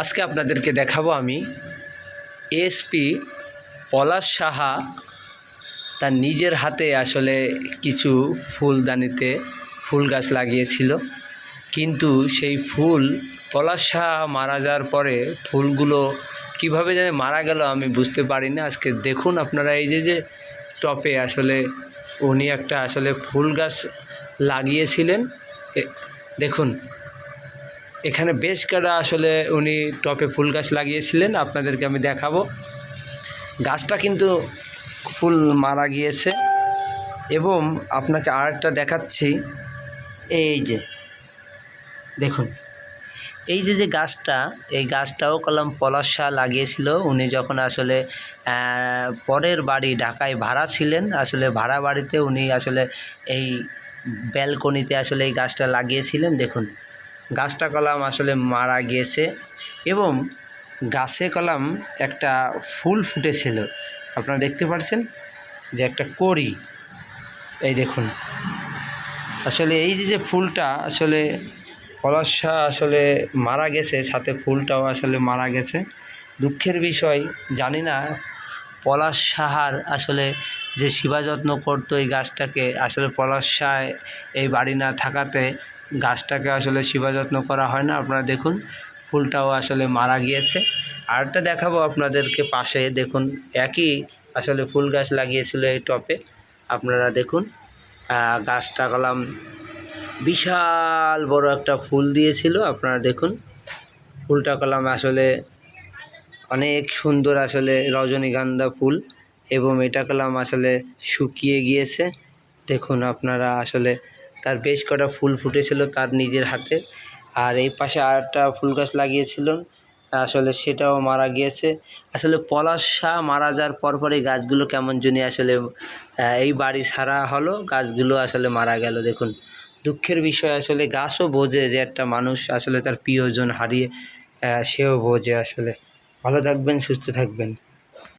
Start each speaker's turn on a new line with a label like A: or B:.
A: আজকে আপনাদেরকে দেখাবো আমি এসপি পলাশ সাহা তার নিজের হাতে আসলে কিছু ফুলদানিতে ফুল গাছ লাগিয়েছিল। কিন্তু সেই ফুল পলাশ সাহা মারা যাওয়ার পরে ফুলগুলো কীভাবে যেন মারা গেল আমি বুঝতে পারি না আজকে দেখুন আপনারা এই যে যে টপে আসলে উনি একটা আসলে ফুল গাছ লাগিয়েছিলেন। দেখুন এখানে বেশ কটা আসলে উনি টপে ফুল গাছ লাগিয়েছিলেন, আপনাদেরকে আমি দেখাবো। গাছটা কিন্তু ফুল মারা গিয়েছে এবং আপনাকে আরেকটা দেখাচ্ছি। এই যে, দেখুন, এই যে যে গাছটা, এই গাছটাও কলম পলাশ শাহ লাগিয়েছিল। উনি যখন আসলে পরের বাড়ি ঢাকায় ভাড়া ছিলেন, আসলে ভাড়া বাড়িতে উনি আসলে এই ব্যালকনিতে আসলে এই গাছটা লাগিয়েছিলেন। দেখুন গাছটা কলাম আসলে মারা গিয়েছে এবং গাছে কলাম একটা ফুল ফুটেছিল। আপনারা দেখতে পাচ্ছেন যে একটা করি এই দেখুন। আসলে এই যে ফুলটা আসলে পলাশা আসলে মারা গেছে, সাথে ফুলটাও আসলে মারা গেছে। দুঃখের বিষয়, জানি না পলাশ সাহার আসলে যে সেবা যত্ন করতো এই গাছটাকে, আসলে পলাশ শাহ এই বাড়ি না থাকাতে গাছটাকে আসলে সেবা যত্ন করা হয় না। আপনারা দেখুন, ফুলটাও আসলে মারা গিয়েছে। আরেকটা দেখাবো আপনাদেরকে পাশে, দেখুন, একই আসলে ফুল গাছ লাগিয়েছিল এই টপে। আপনারা দেখুন গাছটা কলাম বিশাল বড় একটা ফুল দিয়েছিল। আপনারা দেখুন, ফুলটা কলাম আসলে অনেক সুন্দর আসলে রজনীগন্ধা ফুল এবং এটা কলাম আসলে শুকিয়ে গিয়েছে। দেখুন, আপনারা আসলে তার বেশ কটা ফুল ফুটেছিল তার নিজের হাতে। আর এই পাশে আর একটা ফুল গাছ লাগিয়েছিলেন আসলে সেটাও মারা গিয়েছে। আসলে পলাশ শাহ মারা যাওয়ার পরপরই গাছগুলো কেমন জানি আসলে এই বাড়ি ছাড়া হলো, গাছগুলো আসলে মারা গেল। দেখুন, দুঃখের বিষয় আসলে গাছও বোঝে যে একটা মানুষ আসলে তার প্রিয়জন হারিয়ে সেও বোঝে আসলে। ভালো থাকবেন, সুস্থ থাকবেন।